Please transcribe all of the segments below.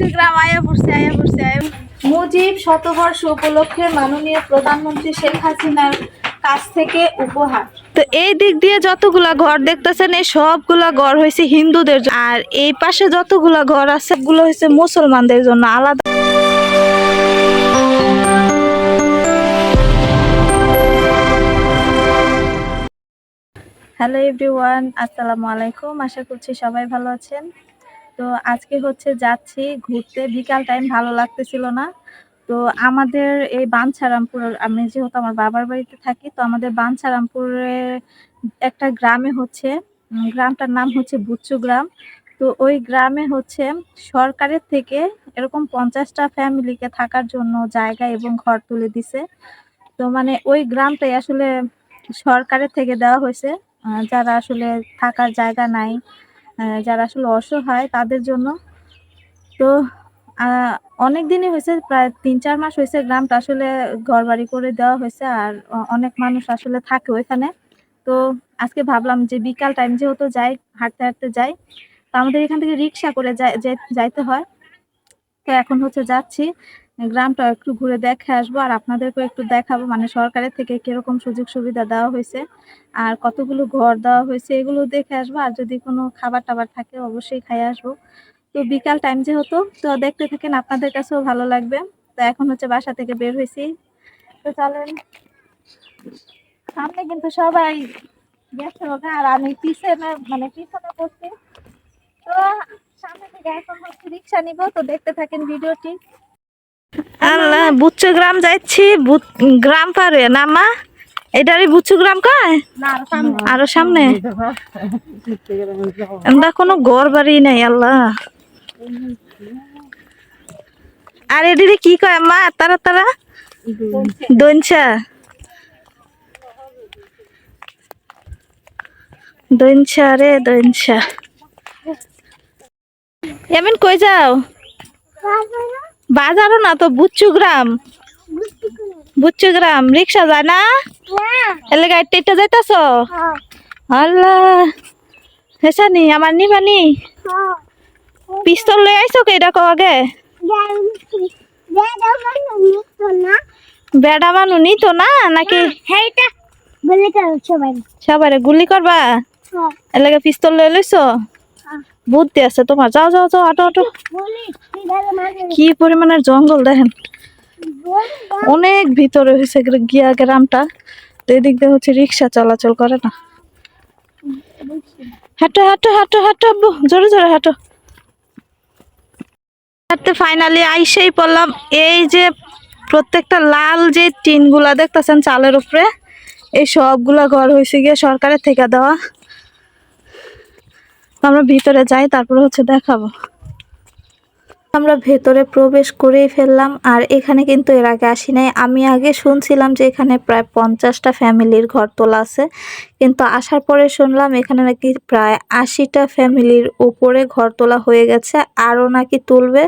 বুচুগ্রাম আয়া পড়ছে আয়া পড়ছে আয়া মুজিব শতবর্ষ উপলক্ষে মাননীয় প্রধানমন্ত্রী শেখ হাসিনার কাছ থেকে উপহার। তো এই দিক দিয়ে যতগুলা ঘর দেখতেছেন এই সবগুলা ঘর হয়েছে হিন্দুদের জন্য। আর এই পাশে যতগুলা ঘর আছে গুলো হয়েছে মুসলমানদের জন্য আলাদা। হ্যালো এভরিওয়ান আসসালামু আলাইকুম। আশা করছি সবাই ভালো আছেন। তো আজকে হচ্ছে যাচ্ছি ঘুরতে। বিকাল টাইম ভালো লাগতেছিল না। তো আমাদের এই বাঞ্ছারামপুর আমি যেহেতু আমার বাবার বাড়িতে থাকি, তো আমাদের বাঞ্ছারামপুরের একটা গ্রামে হচ্ছে গ্রামটার নাম হচ্ছে বুচ্চু গ্রাম। তো ওই গ্রামে হচ্ছে সরকারের থেকে এরকম পঞ্চাশটা ফ্যামিলিকে থাকার জন্য জায়গা এবং ঘর তুলে দিছে। তো মানে ওই গ্রামটাই আসলে সরকারের থেকে দেওয়া হয়েছে। যারা আসলে থাকার জায়গা নাই যারা আসলে অসহায়, তাদের জন্য। তো অনেক দিনই হয়েছে, প্রায় তিন চার মাস হয়েছে গ্রামটা আসলে ঘর বাড়ি করে দেওয়া হয়েছে আর অনেক মানুষ আসলে থাকে ওইখানে। তো, আজকে ভাবলাম যে বিকাল টাইম যেহেতু যাই, হাঁটতে হাঁটতে যাই, তো আমাদের এখান থেকে রিক্সা করে যাই- যাই- যাইতে হয়। তো এখন হচ্ছে যাচ্ছি। গ্রামটা একটু ঘুরে দেখে আসব, আর আপনাদেরকেও একটু দেখাবো মানে সরকারের থেকে কীরকম সুযোগ সুবিধা দেওয়া হয়েছে, আর কতগুলো ঘর দেওয়া হয়েছে, এগুলো দেখে আসব, আর যদি কোনো খাবার টাবার থাকে অবশ্যই খাই আসব। তো বিকাল টাইম যেহেতু, তো দেখতে থাকেন, আপনাদের কাছেও ভালো লাগবে। তো এখন হচ্ছে বাসা থেকে বের হয়েছি। তো চলেন। সামনে কিন্তু সবাই গেছে ওখানে আর আমি পিছনে মানে পিছনে করছি তো সামনে থেকে এখন হচ্ছে রিক্সা নিব, তো দেখতে থাকেন ভিডিওটি। আল্লাহ বুচ্চু গ্রাম যাচ্ছি গ্রাম পারে না মা? এটারই বুচ্চু গ্রাম কয়? আরও সামনে। আমরা কোনো ঘর বাড়ি নাই আল্লাহ। আর এদিকে কি কয় মা? তারা তারা? দইনছা দইনছা রে দইনছা এমন কই যাও? বাজারও না তো বুচ্চু গ্রাম। বুচ্চু গ্রাম রিক্সা যায় না? এলে গাড়ি টেটে যাইতাছ? আল্লাহ হেসানি আমার নিবানি পিস্তল লই আইছো কে এটা আগে? বেড়া মানু নিত না নাকি? সবারে গুলি করবা? এলাকা পিস্তল লই লইছো? বুদ্ধি আছে তোমার। যাও যাও যাও, আটো আটো। কি পরিমাণের জঙ্গল দেখেন। অনেক ভিতরে হয়েছে গিয়া গ্রামটা। তো এদিক দিয়ে হচ্ছে রিক্সা চলাচল করে না। হাঁটো হাঁটো হাঁটো হাঁটো, আব্বু। জোরে জোরে হাঁটো। হাঁটতে ফাইনালি আইসেই পড়লাম। এই যে প্রত্যেকটা লাল যে টিনগুলা দেখতেছেন চালের উপরে, এই সবগুলা ঘর হয়েছে গিয়ে সরকারের থেকে দেওয়া। আমরা ভিতরে যাই, তারপরে হচ্ছে দেখাবো। আমরা ভেতরে প্রবেশ করেই ফেললাম, আর এখানে কিন্তু এর আগে আসি নাই। আমি আগে শুনছিলাম যে এখানে প্রায় পঞ্চাশটা ফ্যামিলির ঘর তোলা আছে, কিন্তু আসার পরে শুনলাম এখানে নাকি প্রায় আশিটা ফ্যামিলির উপরে ঘর তোলা হয়ে গেছে, আরও নাকি তুলবে।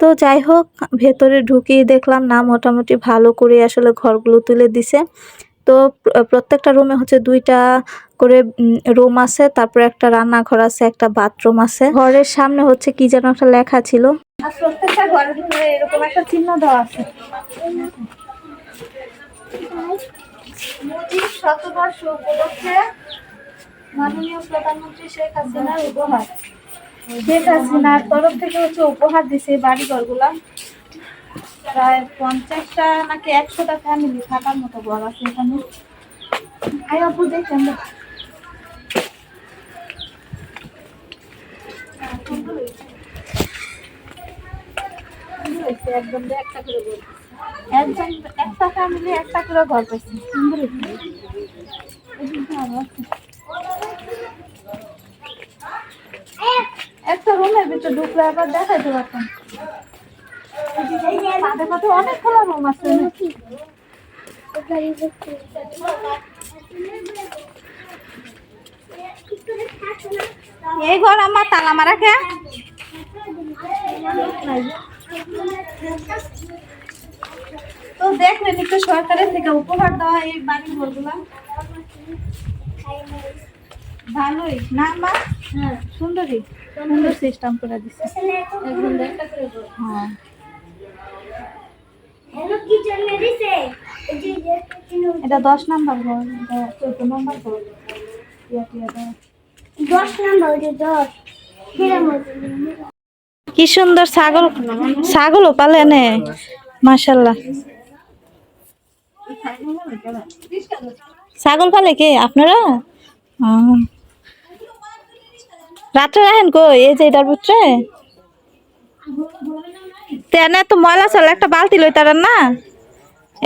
তো যাই হোক, ভেতরে ঢুকিয়ে দেখলাম, না, মোটামুটি ভালো করে আসলে ঘরগুলো তুলে দিছে। তো প্র- প্রত্যেকটা রুমে হচ্ছে দুইটা করে রুম আছে, তারপরে একটা রান্নাঘর আছে, একটা বাথরুম আছে। ঘরের সামনে হচ্ছে কি যেন একটা লেখা ছিল। শেখ হাসিনার উপহার। তরফ থেকে হচ্ছে উপহার দিছে বাড়ি ঘরগুলা প্রায় পঞ্চাশটা নাকি একশোটা ফ্যামিলি মতো ঘর আছে একদম একটা একটা ফ্যামিলি একটা করে ঘর পাইছে। সুন্দর। একটা রুমের ভিতরে ঢুকলে আবার দেখাইতে পারতাম। তাদের কথা অনেকগুলো রুম আছে। এই ঘর আমার তালা মারা কে তো দেখলেন একটু সরকারের থেকে উপহার দেওয়া এই বাড়ি ঘরগুলা। ভালোই। না মা সুন্দরী। সুন্দর সিস্টেম করে দিছে। হ্যাঁ। এটা দশ নাম্বার ঘর এটা চোদ্দ নাম্বার ঘর দশ নাম্বার দশ। কি সুন্দর ছাগল ছাগলও পালে নে মাশাল্লাহ ছাগল পালে কে আপনারা? রাত্রে রাখেন কই এই যে এটার ভিতরে? তেনে তো ময়লা চলে একটা বালতি লই তার না।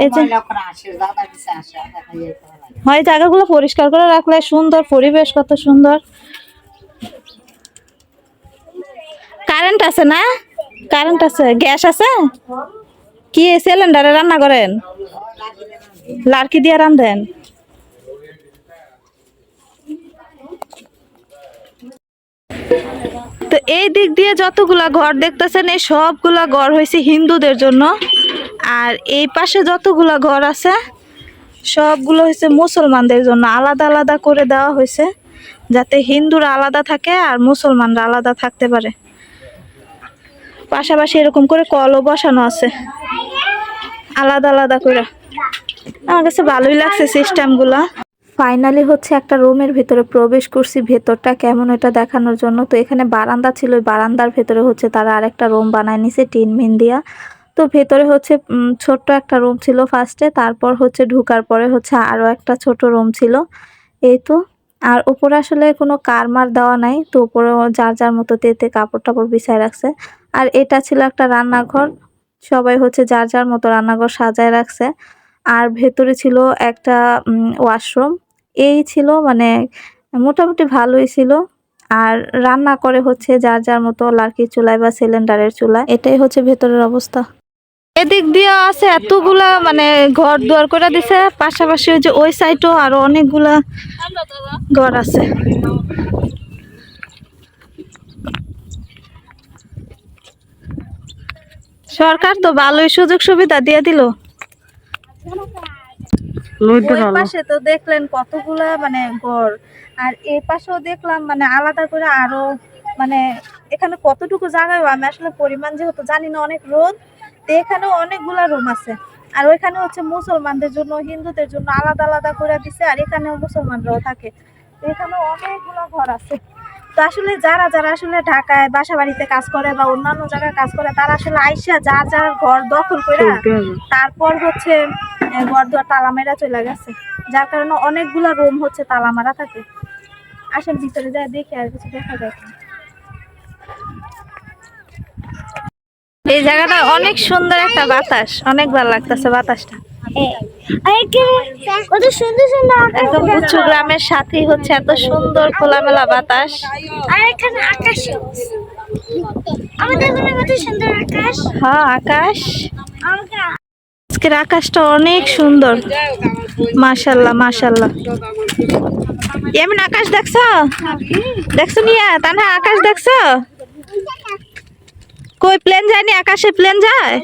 এই যে হয় জায়গাগুলো পরিষ্কার করে রাখলে সুন্দর পরিবেশ কত সুন্দর। কারেন্ট আছে না? কারেন্ট আছে গ্যাস আছে? কি সিলিন্ডারে রান্না করেন? লাড়কি দিয়ে রান্ধেন তো এই দিক দিয়ে যতগুলা ঘর দেখতেছেন, এই সবগুলা ঘর হয়েছে হিন্দুদের জন্য। আর এই পাশে যতগুলা ঘর আছে, সবগুলো হয়েছে মুসলমানদের জন্য। আলাদা আলাদা করে দেওয়া হয়েছে যাতে হিন্দুরা আলাদা থাকে আর মুসলমানরা আলাদা থাকতে পারে। পাশাপাশি এরকম করে কলও বসানো আছে। আলাদা আলাদা করে। আমার কাছে ভালোই লাগছে সিস্টেমগুলা ফাইনালি হচ্ছে একটা রুমের ভেতরে প্রবেশ করছি, ভেতরটা কেমন এটা দেখানোর জন্য। তো এখানে বারান্দা ছিল, ওই বারান্দার ভেতরে হচ্ছে তারা আরেকটা রুম বানায় নিছে, টিন মিন দিয়া। তো ভেতরে হচ্ছে ছোট্ট একটা রুম ছিল ফার্স্টে তারপর হচ্ছে ঢুকার পরে হচ্ছে আরও একটা ছোট রুম ছিল। এই তো। আর উপরে আসলে কোনো কারমার দেওয়া নাই, তো উপরে যার যার মতো তেতে কাপড় টাপড় বিছায় রাখছে। আর এটা ছিল একটা রান্নাঘর, সবাই হচ্ছে যার যার মতো রান্নাঘর সাজায় রাখছে। আর ভেতরে ছিল একটা ওয়াশরুম এই ছিল মানে মোটামুটি ভালোই ছিল। আর রান্না করে হচ্ছে যার যার মতো লার্কি চুলায় বা সিলিন্ডারের চুলায়। এটাই হচ্ছে ভেতরের অবস্থা। এদিক দিয়ে আছে এতগুলা মানে ঘর দুয়ার করে দিছে। পাশাপাশি ওই যে ওই সাইডও আরও অনেকগুলা ঘর আছে। সরকার তো ভালোই সুযোগ সুবিধা দিয়ে দিল। ওই পাশে তো দেখলেন কতগুলা মানে গড় আর এই পাশেও দেখলাম মানে আলাদা করে আরও মানে এখানে কতটুকু জায়গায় আমি আসলে পরিমাণ যেহেতু জানি না অনেক রোদ তো এখানেও অনেকগুলা রুম আছে। আর ওইখানে হচ্ছে মুসলমানদের জন্য হিন্দুদের জন্য আলাদা আলাদা করে দিছে আর এখানেও মুসলমানরাও থাকে। তো এখানেও অনেকগুলো ঘর আছে। তো আসলে যারা যারা আসলে ঢাকায় বাসা বাড়িতে কাজ করে বা অন্যান্য জায়গায় কাজ করে তারা আসলে আইসা যার যার ঘর দখল করে তারপর হচ্ছে আহ, ঘর দুয়ার তালা মেরা চলে গেছে। যার কারণে অনেকগুলা রুম হচ্ছে তালা মারা থাকে। আসেন ভিতরে যায় দেখি আর কিছু দেখা যায় এই জায়গাটা অনেক সুন্দর একটা বাতাস। অনেক ভালো লাগতেছে বাতাসটা। একদম গ্রামের সাথেই হচ্ছে এত সুন্দর খোলামেলা বাতাস। আর এখানে আকাশ। আমাদের কত সুন্দর আকাশ। হ্যাঁ আকাশ। আজকের আকাশটা অনেক সুন্দর। মাশাল্লাহ মাশাল্লাহ এমন আকাশ দেখছ? দেখছ নিয়া তানহা, আকাশ দেখছ? কই প্লেন যায়নি আকাশে প্লেন যায়?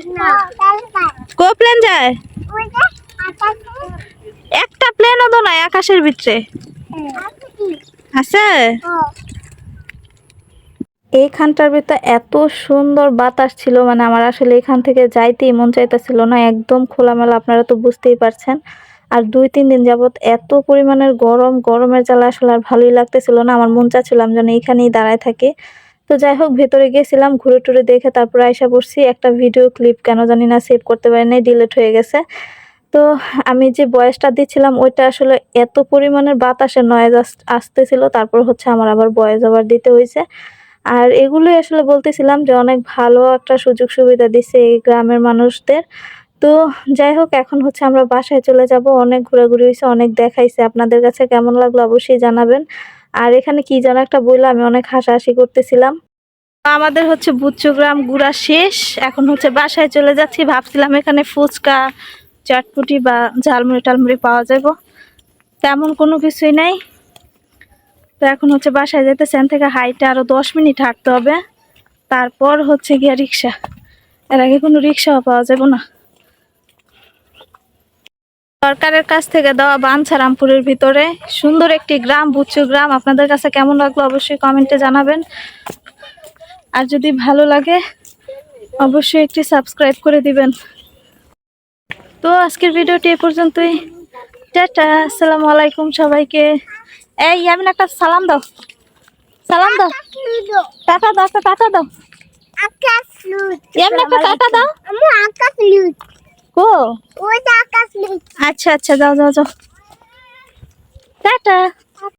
কো প্লেন যায়? একটা প্লেনও তো নাই আকাশের ভিতরে। আছে? এইখানটার ভিতরে এত সুন্দর বাতাস ছিল মানে আমার আসলে এখান থেকে যাইতেই মন চাইতেছিল না, একদম খোলামেলা, আপনারা তো বুঝতেই পারছেন। আর দুই, তিন দিন যাবত এত পরিমাণের গরম, গরমের জ্বালা আসলে আর ভালোই লাগতেছিল না, আমার মন চাচ্ছিলাম যেন এখানেই দাঁড়ায় থাকি। তো যাই হোক, ভেতরে গিয়েছিলাম ঘুরে টুরে দেখে তারপরে আইসা পড়ছি, একটা ভিডিও ক্লিপ কেন জানি না সেভ করতে পারি নাই, ডিলেট হয়ে গেছে। তো আমি যে বয়সটা দিচ্ছিলাম, ওইটা আসলে এত পরিমাণের বাতাসের নয়েজ আসতেছিল, তারপর হচ্ছে আমার আবার বয়স আবার দিতে হয়েছে আর এগুলোই আসলে বলতেছিলাম যে অনেক ভালো একটা সুযোগ সুবিধা দিচ্ছে এই গ্রামের মানুষদের। তো যাই হোক, এখন হচ্ছে আমরা বাসায় চলে যাব। অনেক ঘোরাঘুরি হয়েছে, অনেক দেখাইছে। আপনাদের কাছে কেমন লাগল অবশ্যই জানাবেন। আর এখানে কি যেন একটা বইলো আমি অনেক হাসাহাসি করতেছিলাম। আমাদের হচ্ছে বুচ্চগ্রাম ঘুরা শেষ। এখন হচ্ছে বাসায় চলে যাচ্ছি। ভাবছিলাম এখানে ফুচকা, চাটপুটি বা ঝালমুড়ি টালমুড়ি পাওয়া যাব। তেমন কোনো কিছুই নাই। তো এখন হচ্ছে বাসায় যেতে সেন থেকে হাইটে আরও দশ মিনিট হাঁটতে হবে। তারপর হচ্ছে গিয়া রিক্সা। এর আগে কোনো রিক্সাও পাওয়া যাবে না। সরকারের কাছ থেকে দেওয়া বাঞ্ছারামপুরের ভিতরে সুন্দর একটি গ্রাম, বুচ্চু গ্রাম। আপনাদের কাছে কেমন লাগল অবশ্যই কমেন্টে জানাবেন। আর যদি ভালো লাগে, অবশ্যই একটি সাবস্ক্রাইব করে দিবেন। তো আজকের ভিডিওটি এ পর্যন্তই। টাটা, আসসালামু আলাইকুম সবাইকে। এই ইয়ামিন একটা সালাম দাও। সালাম দাও। টাটা দাও একটা টাটা দাও। আকাশ ইয়ামিন একটা টাটা দাও। আমি আকাশ কো ওইটা আকাশ আচ্ছা আচ্ছা যাও যাও যাও। টাটা।